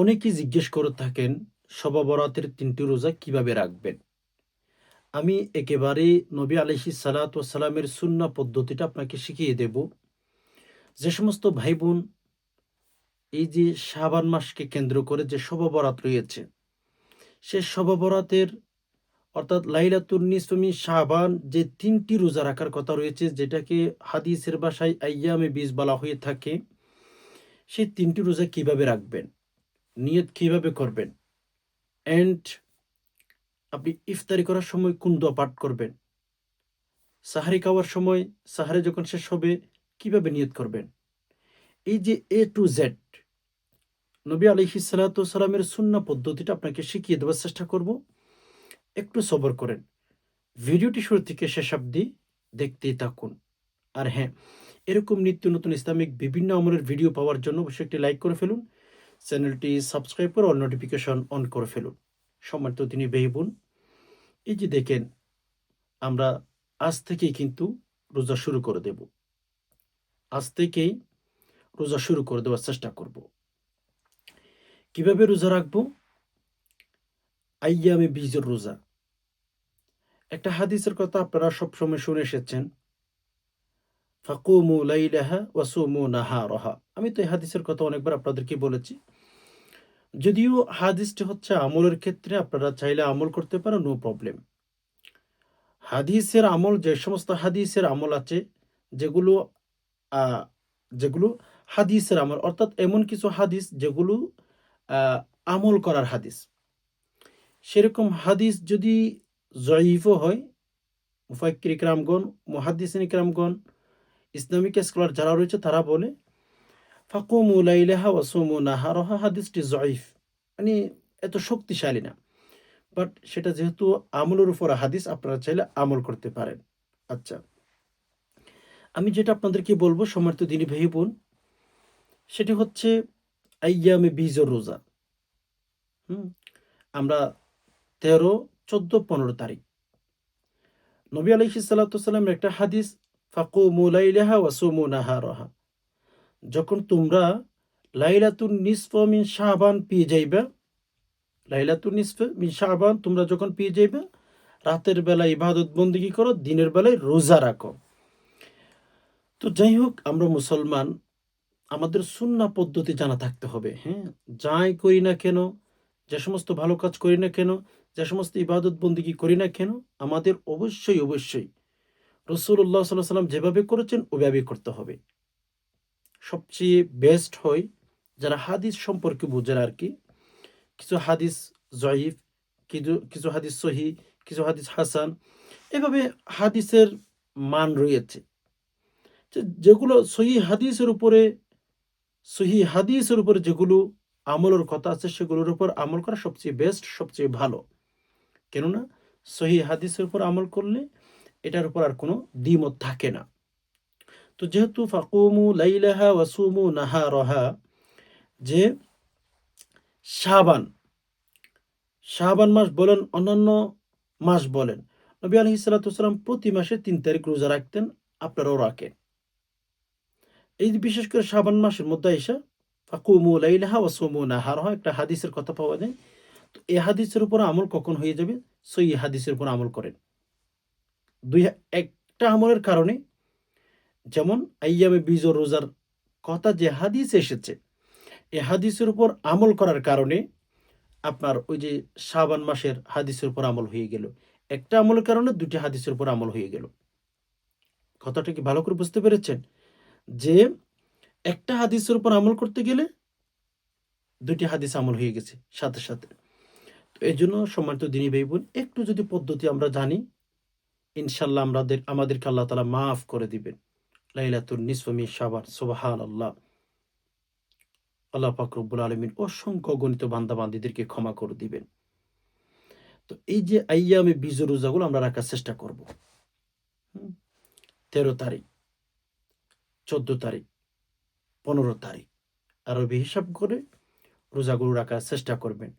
অনেকেই জিজ্ঞেস করে থাকেন শবে বরাতের তিনটি রোজা কীভাবে রাখবেন? আমি একেবারে নবী আলহি সালাতামের সুন্না পদ্ধতিটা আপনাকে শিখিয়ে দেব। যে সমস্ত ভাই বোন এই যে শাবান মাসকে কেন্দ্র করে যে শব বরাত রয়েছে, সে শব বরাতের অর্থাৎ লাইলাতুর নিসমি শাবান যে তিনটি রোজা রাখার কথা রয়েছে, যেটাকে হাদিসের বাসায় আইয়ামে বীজ বলা হয়ে থাকে, সেই তিনটি রোজা কীভাবে রাখবেন? নিয়ত কীভাবে করবেন? অ্যান্ড আপনি ইফতারি করার সময় কোন দোয়া পাঠ করবেন? সাহারি খাওয়ার সময়, সাহারে যখন শেষ হবে, কীভাবে নিয়ত করবেন? এই যে এ টু জেড নবী আলহি সালাতামের শূন্য পদ্ধতিটা আপনাকে শিখিয়ে দেওয়ার চেষ্টা করব। একটু সবর করেন। ভিডিওটি শুরু থেকে শেষ অব্দি দেখতেই থাকুন। আর হ্যাঁ এরকম নিত্য নতুন ইসলামিক বিভিন্ন আমলের ভিডিও পাওয়ার জন্য অবশ্যই একটি লাইক করে ফেলুন। চ্যানেলটি সাবস্ক্রাইব করে অল নোটিফিকেশন অন করে ফেলুন। সম্মানিত তিনি বেহিবুন এই যে দেখেন, আমরা আজ থেকেই কিন্তু রোজা শুরু করে দেব। আজ থেকেই রোজা শুরু করে দেওয়ার চেষ্টা করব। কীভাবে রোজা রাখব? আইয়ামে বীজের রোজা। একটা হাদিসের কথা আপনারা সবসময় শুনে এসেছেন ফাকুমু লাইলাহা ওয়াসুমু নাহা রহা আমি তো এই হাদিসের কথা অনেকবার আপনাদেরকে বলেছি। যদিও হাদিসটি হচ্ছে আমলের ক্ষেত্রে আপনারা চাইলে আমল করতে পারেন নো প্রবলেম হাদিসের আমল, যে সমস্ত হাদিসের আমল আছে, যেগুলো যেগুলো হাদিসের আমল, অর্থাৎ এমন কিছু হাদিস যেগুলো আমল করার হাদিস। সেরকম হাদিস যদি জয়ীফও হয়, মুফাক্কির ইকরামগণ, মুহাদ্দিসিন ইকরামগণ ইসলামিক স্কলার যারা রয়েছে, তারা বলে, ফাকুমু লাইলাহা ওয়াসুমু নাহারহা, হাদিসটি জয়ীফ। মানে এত শক্তিশালী না। বাট সেটা যেহেতু আমলের উপর হাদিস, আপনারা চাইলে আমল করতে পারেন। আচ্ছা। আমি যেটা আপনাদেরকে বলব সমর্থ দিনী ভাই বোন, সেটি হচ্ছে আইয়ামে বীজর রোজা। হুম? আমরা তেরো, চোদ্দ, পনেরো তারিখ। নবী আলহি সাল্লামের একটা হাদিস ফাকু মুলাইলাহা ওয়াসুমু নাহারহা। যখন তোমরা লাইলাতুন নিসফ মিন শাহবান পেয়ে যাইবা, লাইলাতুন নিসফ মিন শাহবান তোমরা যখন পেয়ে যাইবা, রাতের বেলায় ইবাদত বন্দিগি করো, দিনের বেলায় রোজা রাখো। তো যাই হোক আমরা মুসলমান, আমাদের সুন্না পদ্ধতি জানা থাকতে হবে হ্যাঁ? যাই করি না কেন, যে সমস্ত ভালো কাজ করি না কেন, যে সমস্ত ইবাদত বন্দিগি করি না কেন, আমাদের অবশ্যই অবশ্যই রসুল্লাহ সাল্লাহ সাল্লাম যেভাবে করেছেন, ওইভাবেই করতে হবে। সবচেয়ে বেস্ট হয় যারা হাদিস সম্পর্কে বোঝেন আর কি, কিছু হাদিস জয়ীফ, কিছু কিছু হাদিস সহি, কিছু হাদিস হাসান, এভাবে হাদিসের মান রয়েছে। যেগুলো সহি হাদিসের উপরে, সহি হাদিসের উপরে যেগুলো আমলের কথা আছে, সেগুলোর উপর আমল করা সবচেয়ে বেস্ট সবচেয়ে ভালো। কেননা সহি হাদিসের উপর আমল করলে এটার উপর আর কোনো দ্বিমত থাকে না। তো যেহেতু ফাকুমু লাইলাহা ওয়াসুমু নাহা রহা যে শাহবান শাহবান মাস বলেন, অন্যান্য মাস বলেন, নবী আলহি সাল্লাতাম প্রতি মাসে তিন তারিখ রোজা রাখতেন, আপনারাও রাখেন। এই বিশেষ করে শাহবান মাসের মধ্যে এসে ফাকুমু লাইলাহা ওয়াসুমু নাহা রহা একটা হাদিসের কথা পাওয়া যায়। তো এই হাদিসের উপর আমল কখন হয়ে যাবে? সই হাদিসের উপর আমল করেন। দুই একটা আমলের কারণে যেমন আইয়ামে বীজ ও রোজার কথা যে হাদিস এসেছে, এ হাদিসের উপর আমল করার কারণে আপনার ওই যে শাবান মাসের হাদিসের উপর আমল হয়ে গেল। একটা আমলের কারণে দুটি হাদিসের উপর আমল হয়ে গেল। কথাটা কি ভালো করে বুঝতে পেরেছেন? যে একটা হাদিসের উপর আমল করতে গেলে দুটি হাদিস আমল হয়ে গেছে সাথে সাথে। তো এই জন্য সম্মানিত দিনী ভাই বোন, একটু যদি পদ্ধতি আমরা জানি ইনশাল্লাহ আমাদের আমাদেরকে আল্লাহ তালা মাফ করে দিবেন। লাইলাতুল নিসফমি সাবার সোবাহান আল্লাহ আল্লাহ ফাকরুবুল আলমিন অসংখ্য গণিত বান্দাবান্দিদেরকে ক্ষমা করে দিবেন। তো এই যে আইয়ামে বীজ রোজাগুলো আমরা রাখার চেষ্টা করব। তেরো তারিখ, চোদ্দ তারিখ, পনেরো তারিখ। আরবি হিসাব করে রোজাগুলো রাখার চেষ্টা করবেন।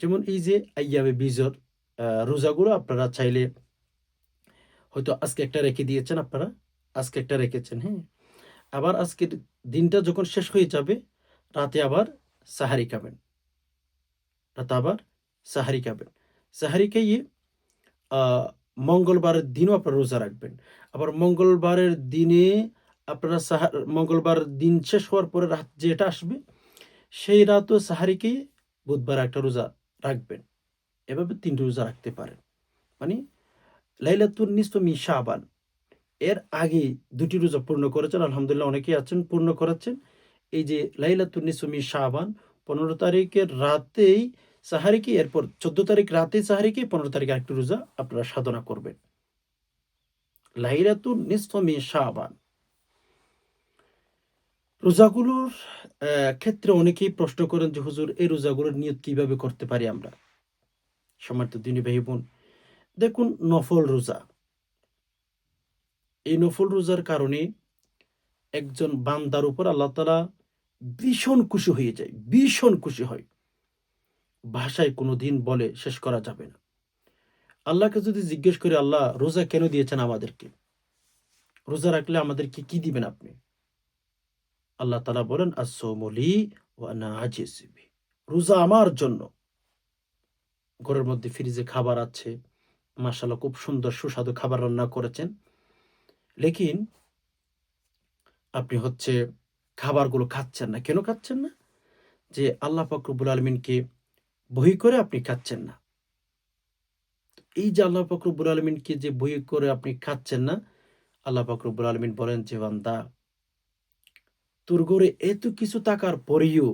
যেমন এই যে আইয়ামে বীজর রোজাগুলো আপনারা চাইলে হয়তো আজকে একটা রেখে দিয়েছেন আপনারা, আজকে একটা রেখেছেন হ্যাঁ। আবার আজকের দিনটা যখন শেষ হয়ে যাবে, রাতে আবার সাহারি খাবেন। রাতে আবার সাহারি খাবেন। সাহারি খাইয়ে মঙ্গলবারের দিনও আপনারা রোজা রাখবেন। আবার মঙ্গলবারের দিনে আপনারা সাহা মঙ্গলবার দিন শেষ হওয়ার পরে রাত যেটা আসবে, সেই রাতও সাহারিকে বুধবার একটা রোজা রাখবেন। এভাবে তিনটে রোজা রাখতে পারেন। মানে লাইলাতুন নিসফ মি শাবান। এর আগে দুটি রোজা পূর্ণ করেছেন, আলহামদুলিল্লাহ অনেকেই আছেন, পূর্ণ করাচ্ছেন। এই যে লাইলাতুন নিসফ মি শাবান, পনেরো তারিখের রাতেই সাহারিকে, এরপর চোদ্দ তারিখ রাতে সাহারিকে, পনেরো তারিখে আরেকটি রোজা আপনারা সাধনা করবেন। লাইলাতুন নিসফ মি শাবান। রোজাগুলোর ক্ষেত্রে অনেকেই প্রশ্ন করেন যে, হুজুর, এই রোজাগুলোর নিয়ত কীভাবে করতে পারি আমরা? সম্মানিত দিনী ভাই বোন দেখুন নফল রোজা। এই নফল রোজার কারণে একজন বান্দার উপর আল্লাহ তালা ভীষণ খুশি হয়ে যায়, ভীষণ খুশি হয়। ভাষায় কোনো দিন বলে শেষ করা যাবে না। আল্লাহকে যদি জিজ্ঞেস করে, আল্লাহ, রোজা কেন দিয়েছেন আমাদেরকে? রোজা রাখলে আমাদেরকে কি দিবেন আপনি? আল্লাহ তালা বলেন আসলি ওয়ানা আজিসিবি রোজা আমার জন্য। ঘরের মধ্যে ফ্রিজে খাবার আছে মাসাল্লাহ খুব সুন্দর সুস্বাদু খাবার রান্না করেছেন। লেকিন আপনি হচ্ছে খাবারগুলো খাচ্ছেন না। কেন খাচ্ছেন না? যে আল্লাহ ফকরবুল আলমিনকে বহি করে আপনি খাচ্ছেন না। এই যে আল্লাহ ফকরবুল আলমিনকে যে বহি করে আপনি খাচ্ছেন না, আল্লাহ ফকরবুল আলমিন বলেন যে, বান্দা, তোর ঘরে এত কিছু থাকার পরেও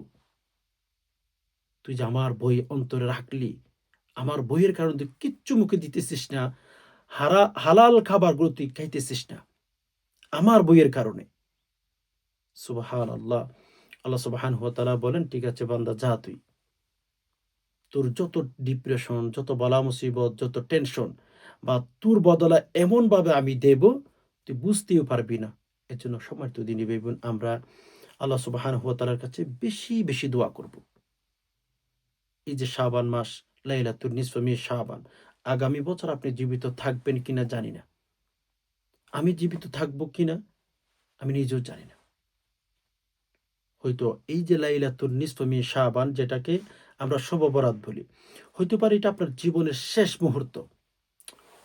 তুই যে আমার বই অন্তরে রাখলি আমার বইয়ের কারণে তুই কিচ্ছু মুখে দিতেছিস না, হারা, হালাল খাবারগুলো তুই খাইতেছিস না, আমার বইয়ের কারণে। সুবাহান আল্লাহ আল্লাহ সুবাহান হুয়া বলেন, ঠিক আছে বান্দা, যা তুই। তোর যত ডিপ্রেশন যত বলা মুসিবত, যত টেনশন বা তোর বদলা এমনভাবে আমি দেব, তুই বুঝতেও পারবি না। এর জন্য সময় তো দিনই বেবুন আমরা আল্লাহ সুবাহান হুয়া তালার কাছে বেশি বেশি দোয়া করব। এই যে শাবান মাস লাইলাতুর নিসফমি শাবান। আগামী বছর আপনি জীবিত থাকবেন কিনা জানি না। আমি জীবিত থাকব কিনা, আমি নিজেও জানি না। হয়তো এই যে লাইলাতুর নিসফমি শাবান, যেটাকে আমরা শববরাত বলি, হইতে পারে এটা আপনার জীবনের শেষ মুহূর্ত।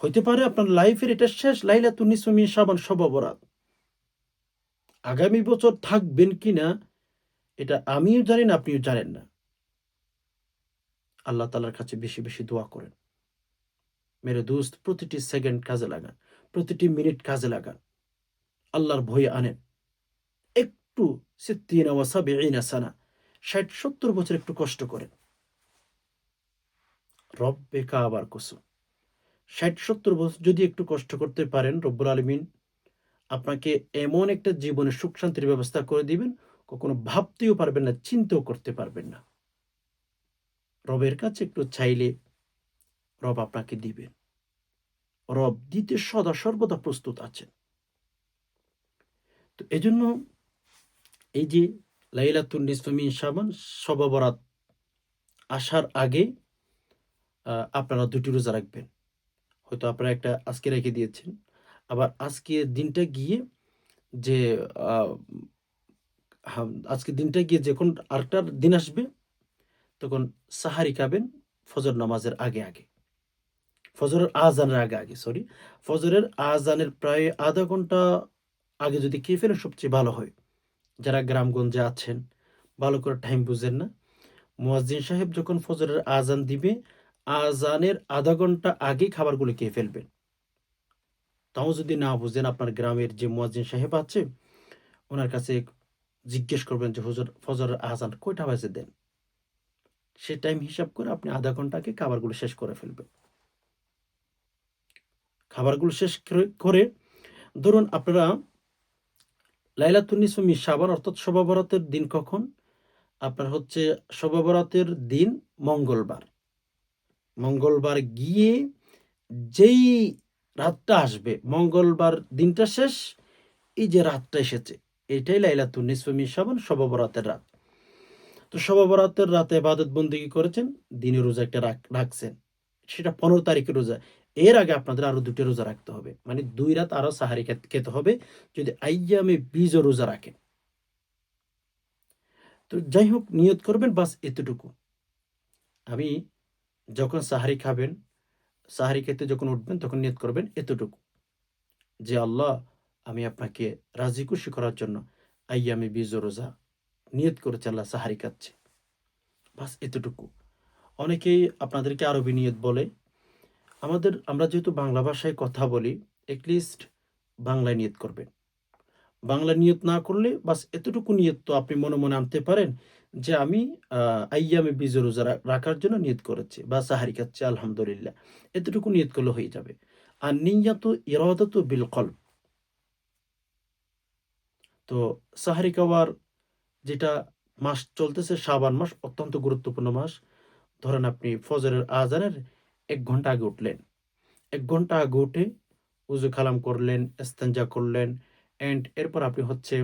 হইতে পারে আপনার লাইফের এটা শেষ লাইলাতুর নিসফমি শাবান শববরাত আগামী বছর থাকবেন কিনা, এটা আমিও জানি না, আপনিও জানেন না। আল্লাহ তালার কাছে বেশি বেশি দোয়া করেন। মেরে দোস্ত, প্রতিটি সেকেন্ড কাজে লাগান, প্রতিটি মিনিট কাজে লাগান। আল্লাহর ভয় আনেন। একটু সানা, ষাট, সত্তর বছর একটু কষ্ট করেন। রব্বে কাবার কুসুম। ষাট, সত্তর বছর যদি একটু কষ্ট করতে পারেন, রব্বুল আলমিন আপনাকে এমন একটা জীবনে সুখ শান্তির ব্যবস্থা করে দিবেন, কখনো ভাবতেও পারবেন না, চিন্তাও করতে পারবেন না। রবের কাছে একটু চাইলে রব আপনাকে দিবেন। রব দিতে সদা সর্বদা প্রস্তুত আছেন। তো এজন্য এই যে লাইলাতুন নিসফামিন সাবান সবাবরাত আসার আগে আপনারা দুটি রোজা রাখবেন। হয়তো আপনারা একটা আজকে রেখে দিয়েছেন, আবার আজকে দিনটা গিয়ে যে আজকে দিনটা গিয়ে যখন আরেকটা দিন আসবে তখন সাহারি খাবেন ফজর নামাজের আগে আগে। ফজরের আজানের আগে আগে সরি ফজরের আজানের প্রায় আধা ঘণ্টা আগে যদি খেয়ে ফেলেন, সবচেয়ে ভালো হয়। যারা গ্রামগঞ্জে আছেন, ভালো করে টাইম বুঝেন না। মুয়াজ্জিন সাহেব যখন ফজরের আজান দিবে আজানের আধা ঘণ্টা আগে খাবারগুলো খেয়ে ফেলবেন। তাও যদি না বুঝেন, আপনার গ্রামের যে মুয়াজ্জিন সাহেব আছে, ওনার কাছে জিজ্ঞেস করবেন যে, হুজুর, ফজরের আজান কয়টা বাজে দেন? সে টাইম হিসাব করে আপনি আধা ঘন্টাকে খাবারগুলো শেষ করে ফেলবেন। খাবারগুলো শেষ করে- ধরুন আপনারা লাইলাতুন্নিসমি সাবান অর্থাৎ শোভাবরাতের দিন কখন? আপনার হচ্ছে শোভাবরাতের দিন মঙ্গলবার। মঙ্গলবার গিয়ে যেই রাতটা আসবে, মঙ্গলবার দিনটা শেষ, এই যে রাতটা এসেছে, এটাই লাইলাতুন্নিসমি সাবান শোভাবরাতের রাত। তো শোভাবরাতের রাতে বাদত বন্দিগি করেছেন দিনে রোজা একটা রাখছেন। সেটা পনেরো তারিখের রোজা। এর আগে আপনাদের আরও দুটো রোজা রাখতে হবে। মানে দুই রাত আরও সাহারি খেতে হবে যদি আইয়ামে বীজ রোজা রাখেন। তো যাই হোক, নিয়ত করবেন, বাস এতটুকু। আমি যখন সাহারি খাবেন, সাহারি খেতে যখন উঠবেন, তখন নিয়ত করবেন এতটুকু। যে আল্লাহ, আমি আপনাকে রাজি খুশি করার জন্য আইয়ামে বীজ রোজা নিয়ত করেছে আল্লাহ, সাহারি খাচ্ছে। বাস এতটুকু। অনেকেই আপনাদেরকে আরবি নিয়ত বলে। আমাদের, আমরা যেহেতু বাংলা ভাষায় কথা বলি এটলিস্ট বাংলায় নিয়ত করবেন। বাংলা নিয়ত না করলে বাস এতটুকু নিয়ত তো আপনি মনে মনে আনতে পারেন যে আমি আইয়ামে বীজ রোজা রাখার জন্য নিয়ত করেছি বা সাহারি খাচ্ছি, আলহামদুলিল্লাহ। এতটুকু নিয়ত করলে হয়ে যাবে। আর নিয়াত ইরাদত বিল কলব। তো সাহারি খাওয়ার যেটা মাস চলতেছে, শাবান মাস, অত্যন্ত গুরুত্বপূর্ণ মাস। ধরেন আপনি ফজরের আজানের এক ঘণ্টা আগে উঠলেন। এক ঘণ্টা আগে উঠে উজু খালাম করলেন এস্তেঞ্জা করলেন অ্যান্ড এরপর আপনি হচ্ছে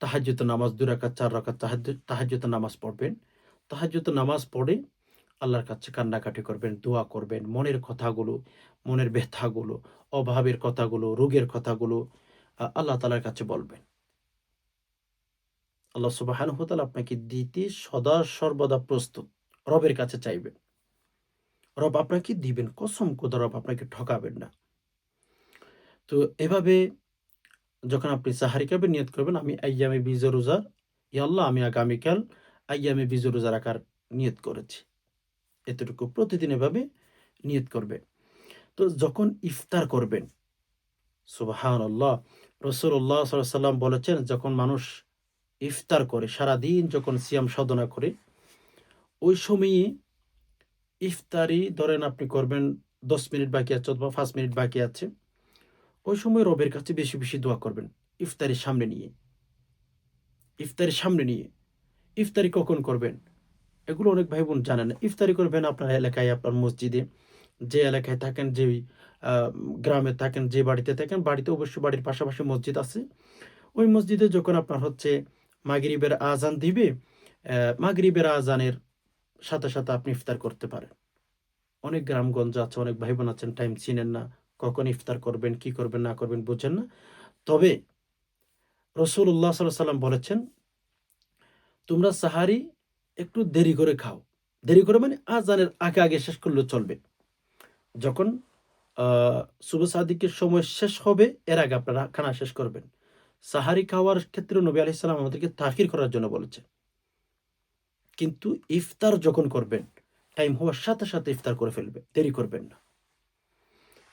তাহাজ্যত নামাজ দু রাকাত, চার রাকাত তাহাজ্যত নামাজ পড়বেন। তাহাজ্যত নামাজ পড়ে আল্লাহর কাছে কান্নাকাটি করবেন, দোয়া করবেন, মনের কথাগুলো, মনের ব্যথাগুলো, অভাবের কথাগুলো, রোগের কথাগুলো আল্লাহ তালার কাছে বলবেন। আল্লাহ সুবাহানুতাল আপনাকে দিতে সদা সর্বদা প্রস্তুত। রবের কাছে চাইবেন। রব আপনাকে দিবেন, কসম কোদা রব আপনাকে ঠকাবেন না। তো এভাবে যখন আপনি সাহারি কাবে নিয়ত করবেন, আমি আইয়ামে বীজ রোজার ইয়াল্লাহ আমি আগামীকাল আইয়ামে বিজ রোজা রাখার নিয়ত করেছি। এতটুকু প্রতিদিন এভাবে নিয়ত করবে। তো যখন ইফতার করবেন সুবাহান আল্লাহ রসুল্লাহ সাল্লাম বলেছেন, যখন মানুষ ইফতার করে, সারাদিন যখন সিয়াম সাধনা করে, ওই সময়ে ইফতারি ধরেন আপনি করবেন দশ মিনিট বাকি আছে অথবা পাঁচ মিনিট বাকি আছে, ওই সময় রবের কাছে বেশি বেশি দোয়া করবেন ইফতারির সামনে নিয়ে। ইফতারির সামনে নিয়ে। ইফতারি কখন করবেন? এগুলো অনেক ভাই বোন জানেন ইফতারি করবেন আপনার এলাকায়, আপনার মসজিদে, যে এলাকায় থাকেন, যে গ্রামে থাকেন, যে বাড়িতে থাকেন, বাড়িতে অবশ্যই বাড়ির পাশাপাশি মসজিদ আছে। ওই মসজিদে যখন আপনার হচ্ছে মাগরিবের আজান দিবে মাগরিবের আজানের সাথে সাথে আপনি ইফতার করতে পারেন। অনেক গ্রামগঞ্জ আছে, অনেক ভাই বোন আছেন টাইম চিনেন না, কখন ইফতার করবেন, কি করবেন, না করবেন বুঝেন না। তবে রসুল্লাহ সাল্লাহ সাল্লাম বলেছেন, তোমরা সাহারি একটু দেরি করে খাও। দেরি করে মানে আজানের আগে আগে শেষ করলে চলবে। যখন সুবহ সাদিকের সময় শেষ হবে, এর আগে আপনারা খানা শেষ করবেন। সাহারি খাওয়ার ক্ষেত্রে নবী আলি সাল্লাম আমাদেরকে তাকির করার জন্য বলেছে কিন্তু ইফতার যখন করবেন টাইম হওয়ার সাথে সাথে ইফতার করে ফেলবে, দেরি করবেন না।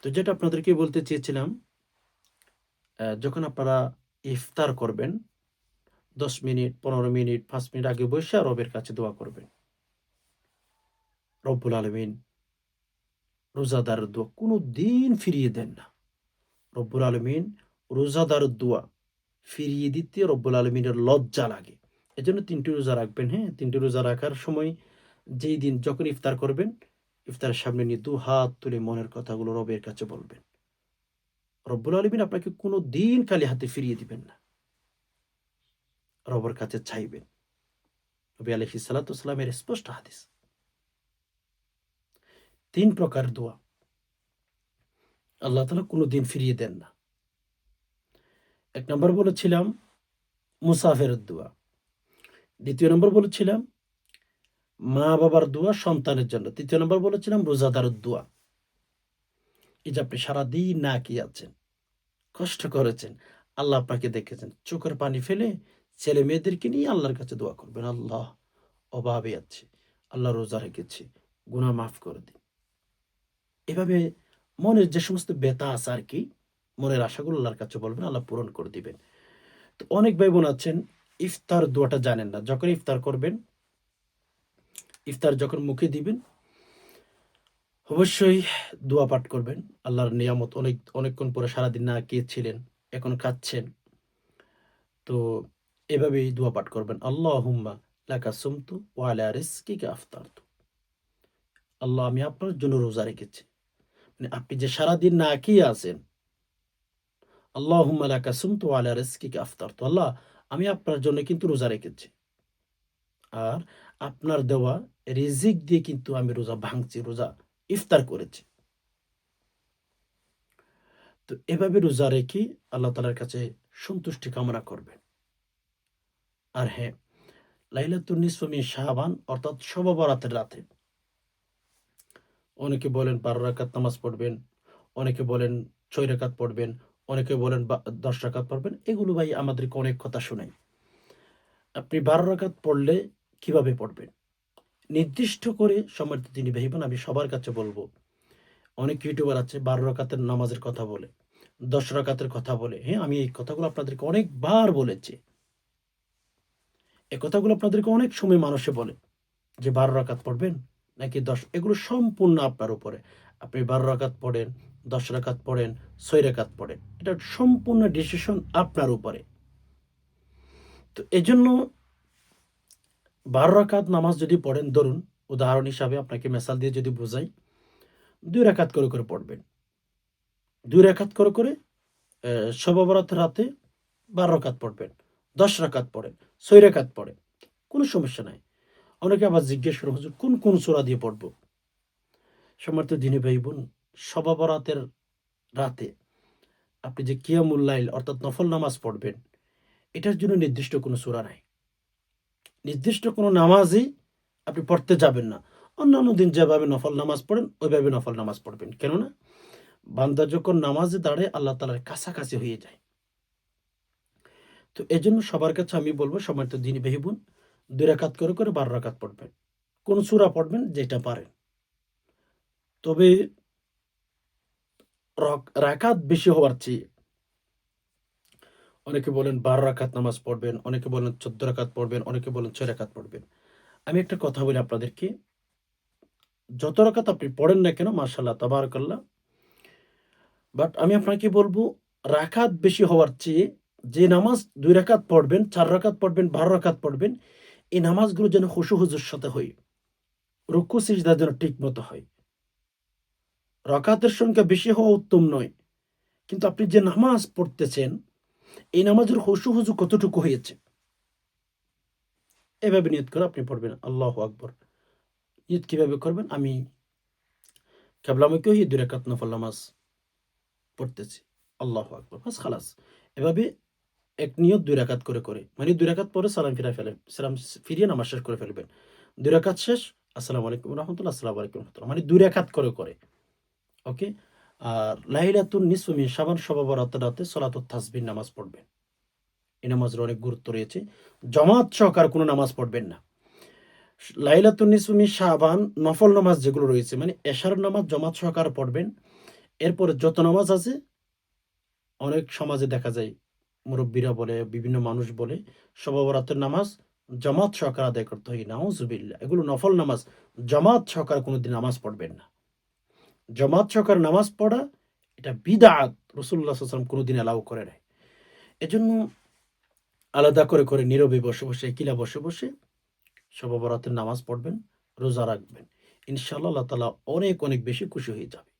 তো যেটা আপনাদেরকে বলতে চেয়েছিলাম যখন আপনারা ইফতার করবেন, দশ মিনিট, পনেরো মিনিট, পাঁচ মিনিট আগে বসে রবের কাছে দোয়া করবেন। রব্বুল আলমিন রোজাদার দোয়া কোনো দিন ফিরিয়ে দেন না। রব্বুল আলমিন রোজাদার দোয়া ফিরিয়ে দিতে রব্বুল আলমিনের লজ্জা লাগে। এজন্য তিনটি রোজা রাখবেন হ্যাঁ? তিনটি রোজা রাখার সময় যেই দিন যখন ইফতার করবেন, ইফতারের সামনে নিয়ে দু হাত তুলে মনের কথাগুলো রবের কাছে বলবেন। রব্বুল আলমিন আপনাকে কোনো দিন খালি হাতে ফিরিয়ে দিবেন না। রবের কাছে চাইবেন। নবী আলহি সালাতামের স্পষ্ট হাদিস। তিন প্রকার দোয়া। আল্লাহ তালা কোনো দিন ফিরিয়ে দেন না। এক নম্বর বলেছিলাম মুসাফের দোয়া। দ্বিতীয় নম্বর বলেছিলাম মা বাবার দোয়া সন্তানের জন্য। তৃতীয় নম্বর বলেছিলাম রোজাদারের দোয়া। এই যে আপনি সারাদিন না কি আছেন, কষ্ট করেছেন, আল্লাহ আপনাকে দেখেছেন, চোখের পানি ফেলে ছেলে মেয়েদেরকে নিয়ে আল্লাহর কাছে দোয়া করবেন। আল্লাহ অভাবে আছে, আল্লাহ রোজা রেখেছে, গুনাহ মাফ করে দিন। এভাবে মনের যে সমস্ত ব্যথা আছে আর কি মনের আশাগুলো আল্লাহর কাছে বলবেন, আল্লাহ পূরণ করে দিবেন। তো অনেক ভাই বোন আছেন, ইফতার দোয়াটা জানেন না। যখন ইফতার করবেন, ইফতার যখন মুখে দিবেন, অবশ্যই দোয়া পাঠ করবেন। আল্লাহর নিয়ামত অনেক, অনেকক্ষণ পরে সারাদিন না ছিলেন এখন খাচ্ছেন। তো এভাবেই দোয়া পাঠ করবেন। আল্লাহ হুম্মা লাকা সুমতু ওয়ালা রিস্কিকে আফতারতু। আল্লাহ, আমি আপনার জন্য রোজা রেখেছি। মানে আপনি যে সারাদিন না খেয়ে আছেন আল্লাহ আফতারতু। আল্লাহ, আমি আপনার জন্য কিন্তু রোজা রেখেছি। আর আপনার দেওয়া রিজিক দিয়ে কিন্তু আমি রোজা ভাঙছি, রোজা ইফতার করেছি। তো এভাবে রোজা রেখে আল্লাহ তালার কাছে সন্তুষ্টি কামনা করবেন। আর হ্যাঁ লাইলাতুন নিসফমি শাহবান অর্থাৎ শবে বরাতের রাতে। অনেকে বলেন বারো রাকাত নামাজ পড়বেন, অনেকে বলেন ছয় রাকাত পড়বেন অনেকে বলেন দশ রাকাত পড়বেন। এগুলো ভাই আমাদেরকে অনেক কথা শোনায়। আপনি বারো রাকাত পড়লে কীভাবে পড়বেন? নির্দিষ্ট করে সময় তিনি ভাইবেন আমি সবার কাছে বলব। অনেক ইউটিউবার আছে, বারো রাকাতের নামাজের কথা বলে, দশ রাকাতের কথা বলে। হ্যাঁ আমি এই কথাগুলো আপনাদেরকে অনেকবার বলেছি। এই কথাগুলো আপনাদেরকে অনেক সময় মানুষে বলে যে, বারো রাকাত পড়বেন নাকি দশ? এগুলো সম্পূর্ণ আপনার উপরে। আপনি বারো রাকাত পড়েন, দশ রাকাত পড়েন, ছয় রাকাত পড়েন। এটা সম্পূর্ণ ডিসিশন আপনার উপরে। তো এজন্য বারো রাকাত নামাজ যদি পড়েন, ধরুন, উদাহরণ হিসাবে আপনাকে মেসাল দিয়ে যদি বোঝাই, দুই রাকাত করে করে পড়বেন। দুই রাকাত করে করে শববরাত রাতে বারো রাকাত পড়বেন, দশ রাকাত পড়েন, ছয় রাকাত পড়েন। কোনো সমস্যা নাই। অনেকে আবার জিজ্ঞেস করে, হুজুর, কোন কোন সোরা দিয়ে পড়ব? সমর্থ দিনী ভাই বোন শববরাতের রাতে আপনি যে কিয়ামুল্লাইল অর্থাৎ নফল নামাজ পড়বেন, এটার জন্য নির্দিষ্ট কোনো সোরা নাই। নির্দিষ্ট কোনো নামাজই আপনি পড়তে যাবেন না। অন্যান্য দিন যেভাবে নফল নামাজ পড়েন, ওইভাবে নফল নামাজ পড়বেন। কেননা, বান্দা যখন নামাজে দাঁড়ায়, আল্লাহ তালার কাছাকাছি হয়ে যায়। তো এই জন্য সবার কাছে আমি বলব সময় তো দিনই বেহিবুন দুই রাকাত করে করে বারো রাকাত পড়বেন। কোন সুরা পড়বেন যেটা পারেন। তবে রক- রাকাত বেশি হওয়ার চেয়ে অনেকে বলেন বারো রাকাত নামাজ পড়বেন, অনেকে বলেন চোদ্দ রাকাত পড়বেন, অনেকে বলেন ছয় রাকাত পড়বেন। আমি একটা কথা বলি আপনাদেরকে, যত রাকাত আপনি পড়েন না কেন মার্শাল্লাহ তাবারকাল্লাহ, বাট আমি আপনাকে বলব, রাকাত বেশি হওয়ার চেয়ে যে নামাজ দুই রাকাত পড়বেন, চার রাকাত পড়বেন, বারো রাকাত পড়বেন, এই নামাজগুলো যেন হুসু হুজুর সাথে হয় রুকু সিজদা যেন ঠিক মতো হয়। রাকাতের সংখ্যা বেশি হওয়া উত্তম নয়। কিন্তু আপনি যে নামাজ পড়তেছেন, এই নামাজের হসু হুজু কতটুকু হয়েছে? এভাবে নিয়ত করে আপনি পড়বেন। আল্লাহ আকবর। নিয়ত কীভাবে করবেন? আমি কেবলামুখী হয়ে দুই রাকাত নফল নামাজ পড়তেছি। আল্লাহ আকবর। বাস, খালাস। এভাবে এক নিয়ত দুই রাকাত করে করে। মানে দুই রাকাত পরে সালাম ফিরা ফেলেন। সালাম ফিরিয়ে নামাজ শেষ করে ফেলবেন। দুই রাকাত শেষ। আসসালামু আলাইকুম রহমতুল্লাহ। আসসালামু আলাইকুম রহমতুল্লাহ। মানে দুই রাকাত করে করে। ওকে? আর লাইলাতুন নিসমি সাবান সবাবরাত রাতে সলাতুত তাসবির নামাজ পড়বেন। এই নামাজের অনেক গুরুত্ব রয়েছে। জমাত সহকার কোনো নামাজ পড়বেন না। লাইলাতুন নিসমি সাবান নফল নামাজ যেগুলো রয়েছে মানে এশার নামাজ জমাত সহকার পড়বেন। এরপরে যত নামাজ আছে, অনেক সমাজে দেখা যায়, মুরব্বীরা বলে, বিভিন্ন মানুষ বলে, সবাবরাতের নামাজ জামাত সহকার আদায় করতে হয়। নাউজুবিল্লা এগুলো নফল নামাজ। জামাত সহকার কোনোদিন নামাজ পড়বেন না। জামাত সহকার নামাজ পড়া, এটা বিদাত। রসুল্লাহ সাল্লাম কোনোদিন অ্যালাউ করে নাই। এজন্য আলাদা করে করে নীরবে বসে বসে কিলা বসে বসে সবাবরাতের নামাজ পড়বেন, রোজা রাখবেন। ইনশাআল্লাহ আল্লাহ তালা অনেক অনেক বেশি খুশি হয়ে যাবে।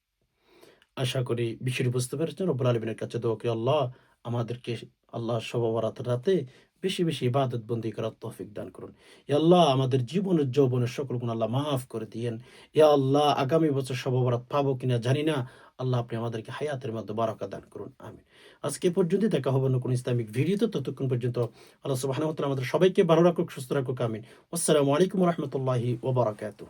আশা করি বিষয়টি বুঝতে পেরেছেন। রব্বুল আলমিনের কাছে দোয়া আল্লাহ আমাদেরকে, আল্লাহ সবাবরাত রাতে বেশি বেশি ইবাদত বন্দি করার তৌফিক দান করুন। ইয়া আল্লাহ, আমাদের জীবনের যৌবনের সকল গুণ আল্লাহ মাফ করে দিয়েন। ইয়া আল্লাহ, আগামী বছর সবাবরাত পাবো কিনা জানি না। আল্লাহ আপনি আমাদেরকে হায়াতের মধ্যে বারাকা দান করুন। আমিন। আজকে পর্যন্ত দেখা হবে না কোনো ইসলামিক ভিডিওতে। ততক্ষণ পর্যন্ত আল্লাহ সুবাহ আমাদের সবাইকে ভালো রাখুক, সুস্থ রাখুক। আমিন। আসসালামু আলাইকুম রহমতুল্লাহি ওবরাকাতুহ